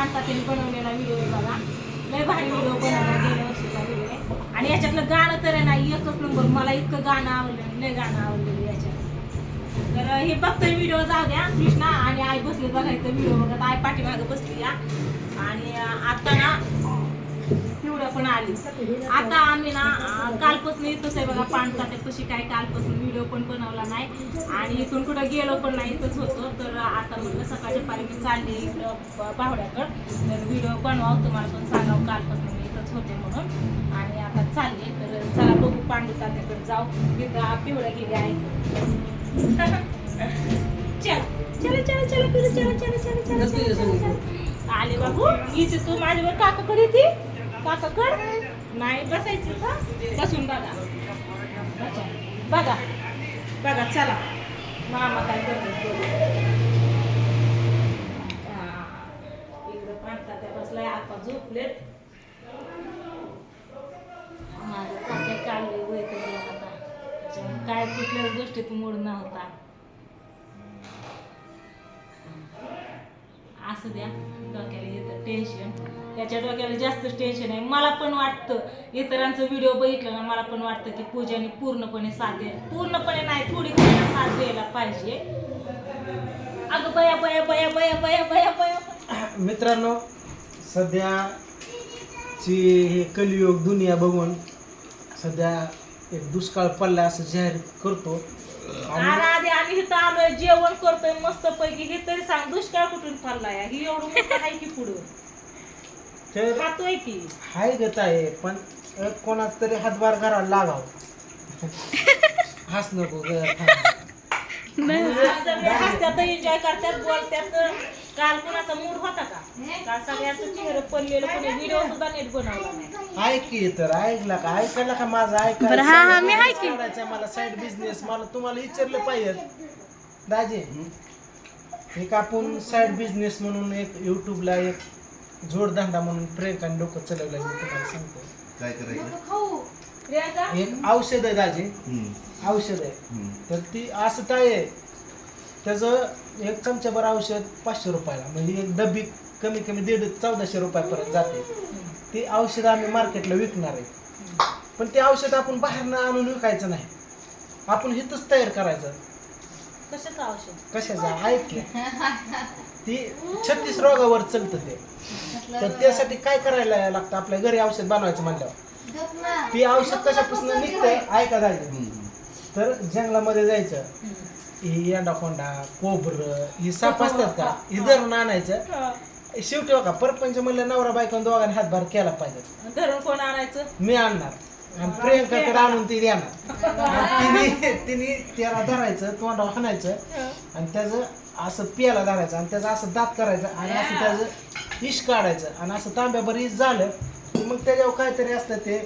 पाणतातीने बनवलेला व्हिडिओ आहे बघा. लय भारी व्हिडिओ बनवला गेल्या वर्षीचा व्हिडिओ आहे. आणि याच्यातलं गाणं तर आहे ना एकच नंबर मला इतकं गाणं आवडलं लय गाणं आवडलेलं याच्यात. तर हे फक्त व्हिडिओ जाऊ द्या कृष्णा आणि आई बसले बघायचं व्हिडिओ बघत. आई पाठीमागं बसली या आणि आता ना पिवळं पण आली आता आम्ही ना कालपासून येतच आहे बघा पाणकाटे कशी काय कालपासून व्हिडिओ पण बनवला नाही आणि इथून कुठं गेलो पण नाही इथंच होतो तर आता म्हणलं सकाळच्या पारी मी चालले इकडं बावड्याकडं तर व्हिडिओ बनवावं तुम्हाला पण सांगावं कालपासून मी इथंच होते म्हणून आणि आता चालले तर चला बघू पांडू तात्याकडे जाऊ तिथं पिवळ्या गेली आहे चला चला चला चला चला चला चला चला आले बाबू इथे तू माझ्यावर काकाकडे येते नाही बसायचं का? बसून बघा. बघा. बघा चला. मामा काय करतो इकडं पाणता त्या बसलाय आपा झोपलेत. माझं काका काढले वैत आता. काय कुठल्याच गोष्टीत मूड नव्हता. असू द्या. त्याच्या डोक्याला जास्तच टेन्शन आहे. मला पण वाटतं इतरांचं व्हिडिओ बघितलं ना मला पण वाटतं की पूजाने पूर्णपणे साथ द्यायला पूर्णपणे नाही थोडी तरी साथ द्यायला पाहिजे. अगं बया बया बया बया बया बया बया. मित्रांनो सध्याची हे कलियुग दुनिया बघून सध्या एक दुष्काळ पडला असं जाहीर करतो. आधी आम्ही इथं आलोय जेवण करतोय मस्त पैकी हे तरी सांग दुष्काळ कुठून पडलाय? ही एवढं आहे की पुढं? तर खातोय की. हाय गत आहे पण कोणाच तरी हातभार करायला लागाव. हस नको ग. सगळे हसत्यात एन्जॉय करतात बोलतात काल कुणाचा मूड होता का? काल सगळ्यांचं चेहरे पडलेलं कोणी व्हिडिओ सुद्धा नीट बनवला नाही. ऐक की तर ऐकला का? ऐकायला का माझा बरं, हा, हा, मी. ऐकायचं मला साईड बिझनेस मला तुम्हाला विचारलं पाहिजे. दाजी एक आपण साईड बिझनेस म्हणून एक युट्यूबला एक जोडधंदा म्हणून प्रियंकाने डोकं चालवलं मी तुम्हाला सांगतो काय करायचं? खाऊ. प्रियांका? एक औषध आहे दाजी. हम्म, औषध आहे. हम्म. तर ती असं काय आहे? त्याचं एक चमच्याभर औषध पाचशे रुपयाला म्हणजे एक डबी कमी कमी दीड चौदाशे रुपयापर्यंत जाते. ती औषध आम्ही मार्केटला विकणार आहे. पण ते औषध आपण बाहेरनं आणून विकायचं नाही. आपण इथंच तयार करायचं. कशाचं औषध? कशाचं? ऐक की? ती छत्तीस रोगावर चालतं ते. तर त्यासाठी काय करायला लागतं? आपल्या घरी औषध बनवायचं म्हणल्यावर. ती औषध कशापासून निघतंय? ऐका दाजी हम्म. तर जंगलामध्ये जायचं. ही अंडाकोंडा कोबर ही साप असतात का? ही धरून आणायचं. शेवटी बघा परपंच म्हणलं नवरा बायकोन दोघांनी हातभार केला पाहिजे. धरून कोण आणायचं? मी आणणार. आणि प्रियंकाकडे आणून ती देणार. आणि तिने तिने त्याला धरायचं तोंडावर हाणायचं. आणि त्याचं असं पियाला धरायचं आणि त्याचं असं दात करायचं आणि असं त्याचं इश काढायचं आणि असं तांब्याभर इश झालं की मग त्याच्यावर काहीतरी असतं ते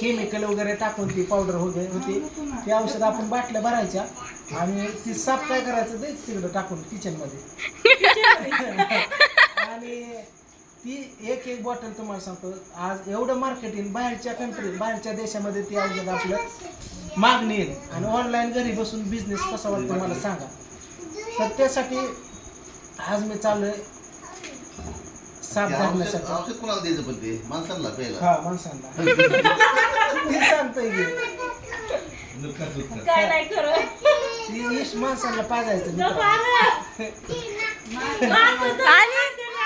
केमिकल वगैरे टाकून ती पावडर वगैरे होती. ते औषध आपण बाटल्या भरायच्या आणि ती साप काय करायचं ते तिकडं टाकून किचनमध्ये. आणि ती एक एक बॉटल तुम्हाला सांगतो. आज एवढं मार्केटिंग बाहेरच्या कंट्री बाहेरच्या देशामध्ये ती औषध आपलं मागणी येईल. आणि ऑनलाईन घरी बसून बिझनेस कसा वाटतो मला सांगा. तर त्यासाठी आज मी चाललोय साप ते औषध धरण्यासाठी. औषध कोणाला द्यायचं पण ते? माणसांना प्यायला हा माणसांना. ती सांगतोय की. नुकसान नुकसान काय नाही खरं. ती इश माणसांना पाजायचं मित्रांनो.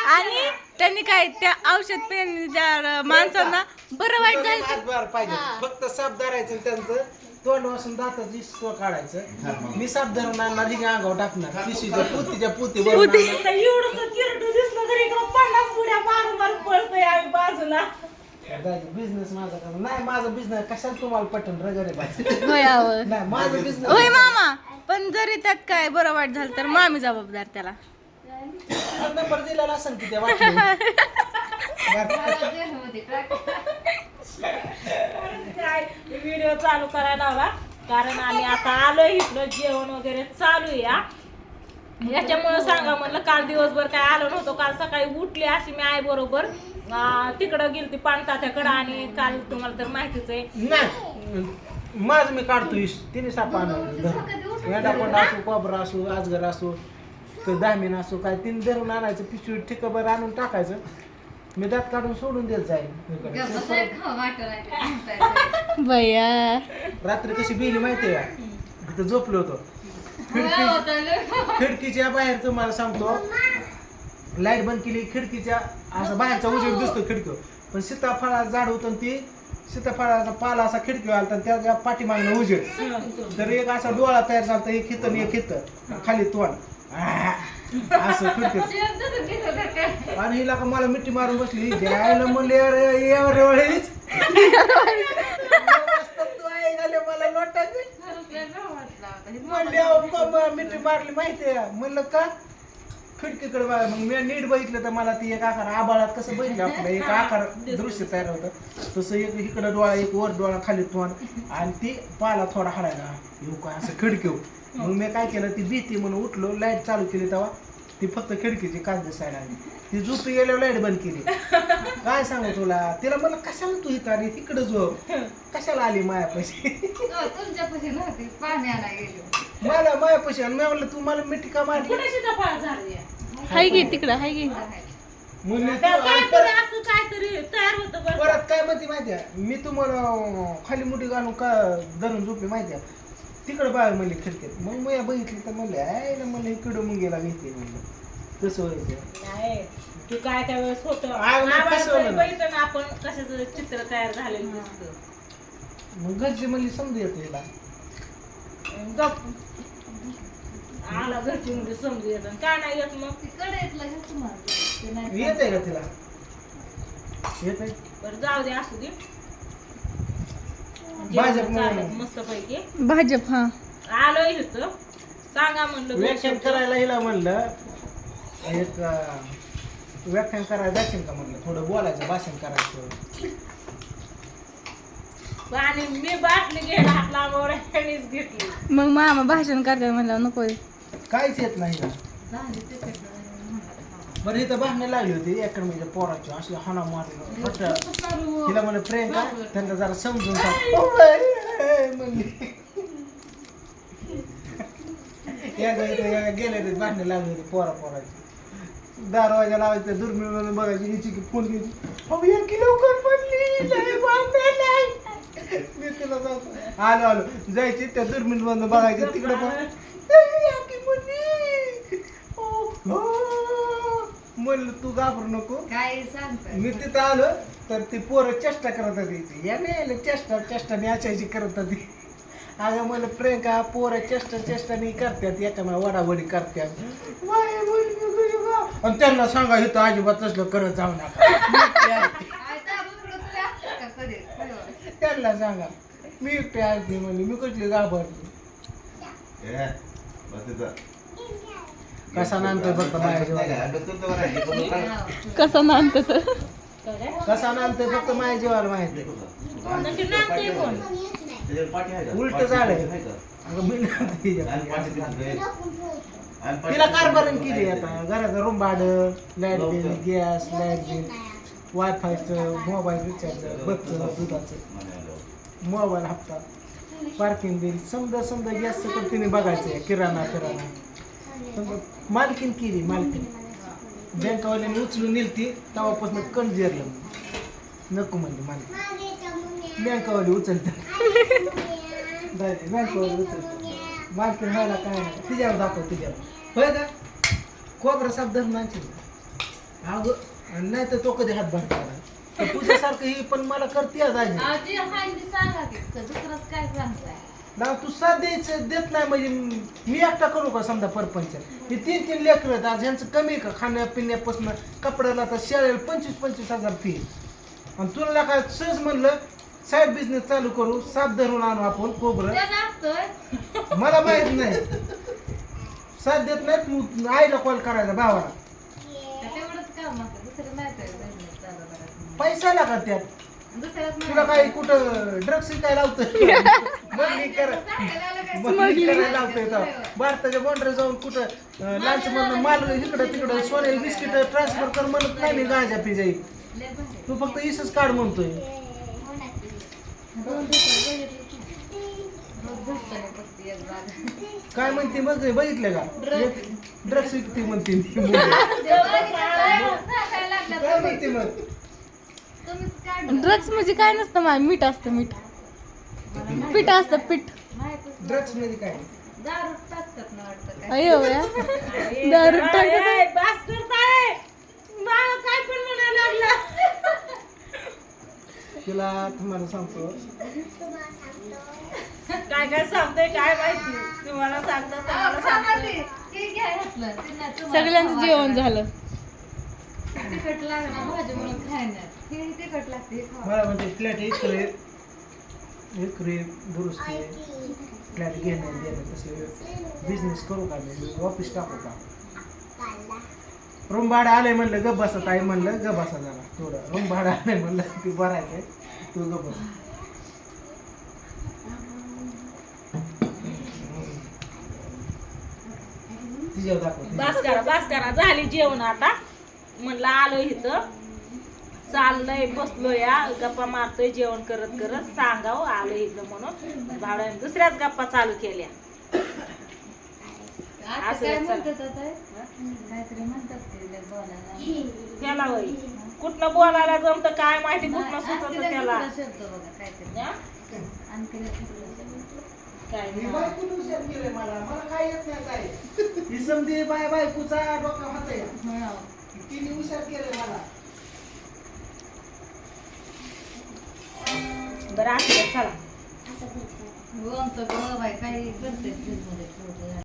आणि त्यांनी काय त्या औषध पेन ज्या माणसांना बरं वाईट झालं हातभार पाहिजे. फक्त साप धरायचं त्यांचं तोंड वासून दाताची तो काढायचं. मी साप धरून आणणार ही अंगावर टाकणार. पिशीच्या पुतीच्या पुती आता एवढंसं किरटं दिसलं तरी इकडं पन्नास पुड्या मारून मारून पळतोय आम्ही बाजूला. बिझनेस माझा करा. नाही माझा बिझनेस कशाला तुम्हाला पटन रगरे बाई? होय आवं. नाही माझा बिझनेस होय मामा. पण जरी त्यात काय बरं वाईट झालं तर मामी जबाबदार त्याला. नंबर दिलेला असेल की काय व्हिडिओ चालू करायला लावला कारण आम्ही आता आलोय इकडं जेवण वगैरे चालू हा. याच्यामुळं सांगा म्हणलं काल दिवसभर काय आलो नव्हतो काल सकाळी उठली अशी मी आई बरोबर. तिकडं गेलती पाणतात्याकडं आणि काल तुम्हाला तर माहितीच आहे. माझं मी काढतो तिने साप असो कोबरा असो आजगर असो तर दामिन असो काय तीन धरून आणायचं पिशवी ठिकभर आणून टाकायचं. मी दात काढून सोडून देत जाईल बया रात्री कशी बिली माहितीये का? तिथं झोपलो होतो. खिडकी खिडकीच्या बाहेर तुम्हाला सांगतो. लाइट बंद केली खिडकीच्या असं बाहेरचा उजेड दिसतो खिडकीवर पण सीताफळाचं झाड होतं आणि ती सीताफळाचा पाला असा खिडकीवर आला आणि त्याच्या पाठीमागनं उजेड. तर एक असा डोळा तयार झाला एक हित आणि एक हित. खाली तोंड. असं आणि हिला का मला मिठी मारून बसली. द्यायला म्हणले अरे झाले मला लोटायचे म्हणले मिठी मारली माहितीये? म्हणलं का? खिडकीकडे बघा मग मी नीट बघितलं तर मला ती एक आकार आबाळात कसं बघितलं आपलं एक आकार दृश्य तयार होतं. तसं एक इकडं डोळा एक वर डोळा खाली तोंड आणि ती पाला थोडा हलायला येऊ काय असं खिडकी मग मी काय केलं ती भीती म्हणून उठलो लाइट चालू केली तेव्हा ती फक्त खिडकीची काच दिसायला आली. ती झोपी गेल्यावर लाइट बंद केली. काय सांगू तुला? तिला मला कशाला तू इथं आली? तिकडं झोप. कशाला आली? मायापाशी मला मायापाशी आणि. मी म्हणलं तू मला मिठी का मारली? झाली हाय गे तिकडं हाय गे तू काहीतरी परत- असं काहीतरी तयार होतं बरं परत काय म्हणते माहितीये मी तुम्हाला अं, खाली मुठी घालून का धरून झोपली माहितीये तिकडे बाय म्हणली खिडकीत. मग मी बघितली तर म्हणले आहे ना म्हणलं इकडं मुंगेला भीती म्हणलं. कसं व्हायचं? नाही तू काय त्यावेळेस होतं? आग मग कसं आवाज होणार? बघितलं ना आपण कशाचं चित्र तयार झालेलं दिसतं. मग घरची म्हणली समजू येते गप. आला घरची म्हणजे समजू येतं काय नाही येत मग? येते का तिला? येते बरं जाऊ दे असू दे. भाजप मस्त पैकी भाजप हा. आलोय इथं. सांगा म्हणलं व्याख्यान करायला हिला म्हणलं एक अं, व्याख्यान करायला जाशील का म्हणलं? थोडं बोलायचं भाषण करायचं. आणि मी बाटली घ्यायला हात लांबवर घेतली. मग मामा भाषण करतात म्हणलं नको काहीच येत नाही हिला बरं इथं भांडणं लागली होती म्हणजे पोराची असली हाना मारली. तिला म्हणलं प्रियंका त्यांना जरा समजून म्हणली इथं गेले ते भांडणं लागली होती पोरा पोराची. दरवाजा लावायचं दुर्मिळ म्हणून बघायची हिची की फोन घ्यायची. अहो या की लवकर पडली लय. मी तिला आलो आलो. जायची त्या दुर्मिळ म्हणून बघायची तिकडे पण "ए, या की मुली." ओ, हो. म्हणलं तू घाबरू नको. मी तिथं आलो तर ती पोरं चेष्टा करत होती या नाही चेष्टा चेष्टाने असायची करत होती. अगं मला प्रियंका पोरं चेष्टा चेष्टाने करतात एका वडावडी करतात. आणि त्यांना सांगा इथं अजिबात तसलं करत जाऊ नका. त्यांना सांगा मी एकटे म्हणली मी कसली घाबरली. कसा नांदतोय फक्त माझ्या जीवाला काय? कसं नांदतोय फक्त माझ्या जीवाला माहिती आहे. आहे? उलटं झालंय. आहे का? अगं मी नांदते तिच्या. आहे. तिला कारभारण आहे. केली आता घराचं रूम भाडं light bill gas light bill वायफायचं mobile recharge बसचं दुधाचं मोबाईल हप्ता पार्किंग बिल समजा समजा गॅस सकट तिने बघायचं किराणा किराणा समजा मालकीन केली मालकीन. बँकावाल्याने उचलून नेलती तेव्हापासून कण जिरलं. नको म्हणले मालकीन. बँकावाली उचलतात बँकावाली उचलतात मालकीन व्हायला काय नाही. तिच्यावर दाखव तिच्यावर. होय का? कोबरा साप धरून आणशील अगं नाही तर तो कधी हात भरता तुझ्यासारखं ही पण मला करते आज आजी ना तू साथ द्यायचं देत नाही म्हणजे मी एकटा करू का समजा परपंच? हे तीन तीन लेकर आहेत आज ह्यांचं कमी का? खाण्या पिण्यापासून कपड्याला तर शाळेला पंचवीस पंचवीस हजार फी आणि तुला काय सहज म्हणलं साईड बिझनेस चालू करू साथ धरून आणू आपण कोबरं मला माहीत नाही. साथ देत नाही तू आईला कॉल करायचा भावाला. पैसा लागा त्यात. तुला काही कुठं ड्रग्स काय करायला लावतोय भारताच्या बॉर्डर जाऊन कुठं लांच म्हणून माल इकडं तिकडं सोने बिस्किट ट्रान्सफर कर म्हणत नाही मी गांजा पिजाई तू फक्त इसच काढ म्हणतोय. काय म्हणते बघ बघितलं का? ड्रग्स विकते म्हणते. काय म्हणते मग? ड्रग्स म्हणजे काय नसतं मा मीठ असतं मीठ. पीठ असतं पीठ. ड्रग्समध्ये काय अयो या दारू टाकतात ए, बास करताय मला काय पण म्हणायला लागला तिला तुम्हाला सांगतो. काय काय सांगतोय काय माहिती? तुम्हाला सांगतो तुम्हाला सांगतोय. सगळ्यांचं जेवण झालं. मला म्हणते फ्लॅट इकडे इकडे दुरुस्ती फ्लॅट घेणं देणं तसं बिझनेस करू का मी? ऑफिस टाकू का? रूम भाडं आलंय म्हणलं गप बसा ताई म्हणलं गप बसा जरा. थोडं. रूम भाडं आलंय म्हणलं ती भरायचंय. तू गप बस. तिच्यावर दाखव बास करा बास करा झाली जेवण आता. म्हणलं आलो इथं. चाललंय बसलो या गप्पा मारतोय जेवण करत करत. सांगाव आलो इथं म्हणून. भावड्याने दुसऱ्याच गप्पा चालू केल्या. असं त्याला होय. कुठनं बोलायला जमत काय माहिती कुठनं सुचत त्याला. हा? काय मी. बायको मला. मला काय येत नाही काय ही? समधी बाय बायकोचा डोका हात तिने हुशार केलंय मला. बरं असं चला. काही करते